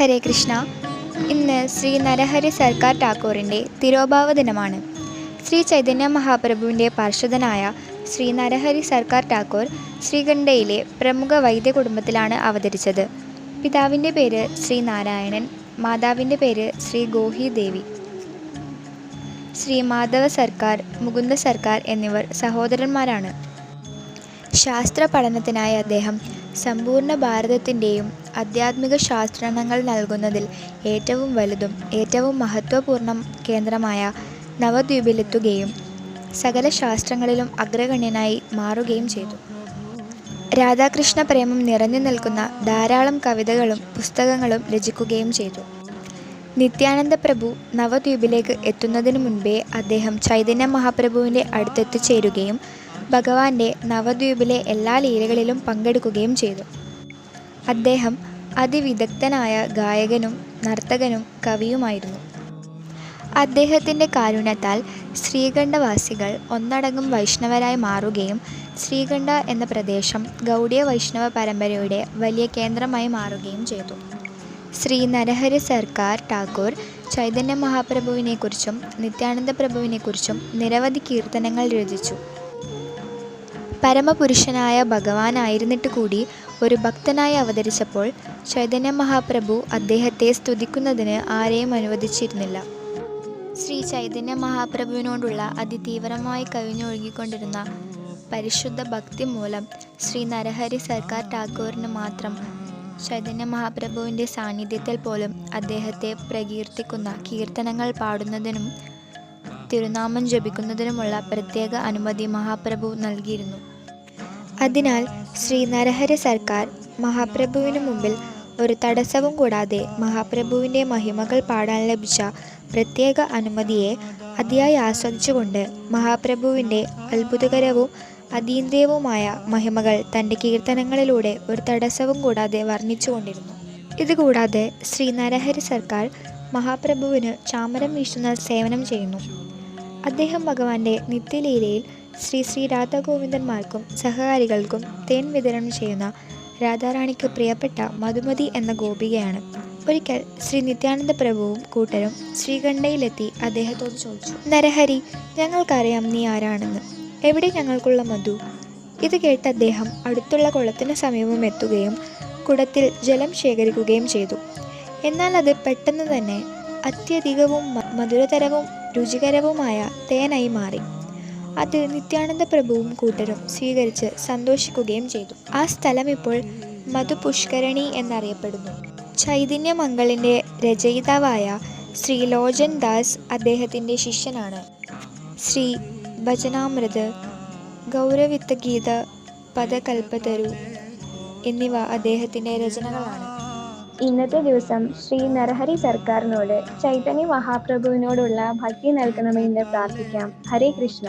ഹരേ കൃഷ്ണ. ഇന്ന് ശ്രീ നരഹരി സർക്കാർ ടാക്കൂറിന്റെ തിരോഭാവ ദിനമാണ്. ശ്രീ ചൈതന്യ മഹാപ്രഭുവിന്റെ പാർശ്വതനായ ശ്രീ നരഹരി സർക്കാർ ടാക്കൂർ ശ്രീകണ്ഠയിലെ പ്രമുഖ വൈദ്യ കുടുംബത്തിലാണ് അവതരിച്ചത്. പിതാവിന്റെ പേര് ശ്രീ നാരായണൻ മാതാവിന്റെ പേര് ശ്രീ ഗോഹി ദേവി. ശ്രീ മാധവ സർക്കാർ മുകുന്ദ സർക്കാർ എന്നിവർ സഹോദരന്മാരാണ്. ശാസ്ത്ര പഠനത്തിനായി അദ്ദേഹം സമ്പൂർണ ഭാരതത്തിന്റെയും ആധ്യാത്മിക ശാസ്ത്രണങ്ങൾ നൽകുന്നതിൽ ഏറ്റവും വലുതും ഏറ്റവും മഹത്വപൂർണ കേന്ദ്രമായ നവദ്വീപിലെത്തുകയും സകല ശാസ്ത്രങ്ങളിലും അഗ്രഗണ്യനായി മാറുകയും ചെയ്തു. രാധാകൃഷ്ണ പ്രേമം നിറഞ്ഞു നിൽക്കുന്ന ധാരാളം കവിതകളും പുസ്തകങ്ങളും രചിക്കുകയും ചെയ്തു. നിത്യാനന്ദ പ്രഭു നവദ്വീപിലേക്ക് എത്തുന്നതിനു മുൻപേ അദ്ദേഹം ചൈതന്യ മഹാപ്രഭുവിന്റെ അടുത്തെത്തിച്ചേരുകയും ഭഗവാന്റെ നവദ്വീപിലെ എല്ലാ ലീലകളിലും പങ്കെടുക്കുകയും ചെയ്തു. അദ്ദേഹം അതിവിദഗ്ധനായ ഗായകനും നർത്തകനും കവിയുമായിരുന്നു. അദ്ദേഹത്തിന്റെ കാരുണ്യത്താൽ ശ്രീകണ്ഠവാസികൾ ഒന്നടങ്കം വൈഷ്ണവരായി മാറുകയും ശ്രീകണ്ഠ എന്ന പ്രദേശം ഗൗഡിയ വൈഷ്ണവ പരമ്പരയുടെ വലിയ കേന്ദ്രമായി മാറുകയും ചെയ്തു. ശ്രീ നരഹരി സർക്കാർ ടാഗോർ ചൈതന്യ മഹാപ്രഭുവിനെക്കുറിച്ചും നിത്യാനന്ദ പ്രഭുവിനെക്കുറിച്ചും നിരവധി കീർത്തനങ്ങൾ രചിച്ചു. പരമപുരുഷനായ ഭഗവാനായിരുന്നിട്ട് കൂടി ഒരു ഭക്തനായി അവതരിച്ചപ്പോൾ ചൈതന്യ മഹാപ്രഭു അദ്ദേഹത്തെ സ്തുതിക്കുന്നതിന് ആരെയും അനുവദിച്ചിരുന്നില്ല. ശ്രീ ചൈതന്യ മഹാപ്രഭുവിനോടുള്ള അതിതീവ്രമായി കവിഞ്ഞൊഴുകിക്കൊണ്ടിരുന്ന പരിശുദ്ധ ഭക്തി മൂലം ശ്രീ നരഹരി സർക്കാർ ടാഗോറിന് മാത്രം ചൈതന്യ മഹാപ്രഭുവിന്റെ സാന്നിധ്യത്തിൽ പോലും അദ്ദേഹത്തെ പ്രകീർത്തിക്കുന്ന കീർത്തനങ്ങൾ പാടുന്നതിനും തിരുനാമം ജപിക്കുന്നതിനുമുള്ള പ്രത്യേക അനുമതി മഹാപ്രഭു നൽകിയിരുന്നു. അതിനാൽ ശ്രീ നരഹരി സർക്കാർ മഹാപ്രഭുവിനു മുമ്പിൽ ഒരു തടസ്സവും കൂടാതെ മഹാപ്രഭുവിന്റെ മഹിമകൾ പാടാൻ ലഭിച്ച പ്രത്യേക അനുമതിയെ അതിയായി ആസ്വദിച്ചുകൊണ്ട് മഹാപ്രഭുവിന്റെ അത്ഭുതകരവും അതീന്ദ്രിയവുമായ മഹിമകൾ തന്റെ കീർത്തനങ്ങളിലൂടെ ഒരു തടസ്സവും കൂടാതെ വർണിച്ചുകൊണ്ടിരുന്നു. ഇതുകൂടാതെ ശ്രീ നരഹരി സർക്കാർ മഹാപ്രഭുവിന് ചാമരം വീശുന്ന സേവനം ചെയ്യുന്നു. അദ്ദേഹം ഭഗവാന്റെ നിത്യലീലയിൽ ശ്രീ ശ്രീ രാധാഗോവിന്ദന്മാർക്കും സഹകാരികൾക്കും തേൻ വിതരണം ചെയ്യുന്ന രാധാറാണിക്ക് പ്രിയപ്പെട്ട മധുമതി എന്ന ഗോപികയാണ്. ഒരിക്കൽ ശ്രീ നിത്യാനന്ദ പ്രഭുവും കൂട്ടരും ശ്രീകണ്ഠയിലെത്തി അദ്ദേഹത്തോട് ചോദിച്ചു നരഹരി ഞങ്ങൾക്കറിയാം നീ ആരാണെന്ന്. എവിടെ ഞങ്ങൾക്കുള്ള മധു? ഇത് കേട്ട് അദ്ദേഹം അടുത്തുള്ള കുളത്തിന് സമീപം എത്തുകയും കുടത്തിൽ ജലം ശേഖരിക്കുകയും ചെയ്തു. എന്നാൽ അത് പെട്ടെന്ന് തന്നെ അത്യധികവും മധുരതരവും രുചികരവുമായ തേനായി മാറി. അത് നിത്യാനന്ദ പ്രഭുവും കൂട്ടരും സ്വീകരിച്ച് സന്തോഷിക്കുകയും ചെയ്തു. ആ സ്ഥലം ഇപ്പോൾ മധുപുഷ്കരണി എന്നറിയപ്പെടുന്നു. ചൈതന്യ മംഗളിന്റെ രചയിതാവായ ശ്രീ ലോചൻ ദാസ് അദ്ദേഹത്തിന്റെ ശിഷ്യനാണ്. ശ്രീ ഭജനാമൃത് ഗൗരവിത്ത ഗീത പദകൽപ്പതരു എന്നിവ അദ്ദേഹത്തിന്റെ രചനകളാണ്. ഇന്നത്തെ ദിവസം ശ്രീ നരഹരി സർക്കാരിനോട് ചൈതന്യ മഹാപ്രഭുവിനോടുള്ള ഭക്തി നൽകണമെന്ന് പ്രാർത്ഥിക്കാം. ഹരേ കൃഷ്ണ.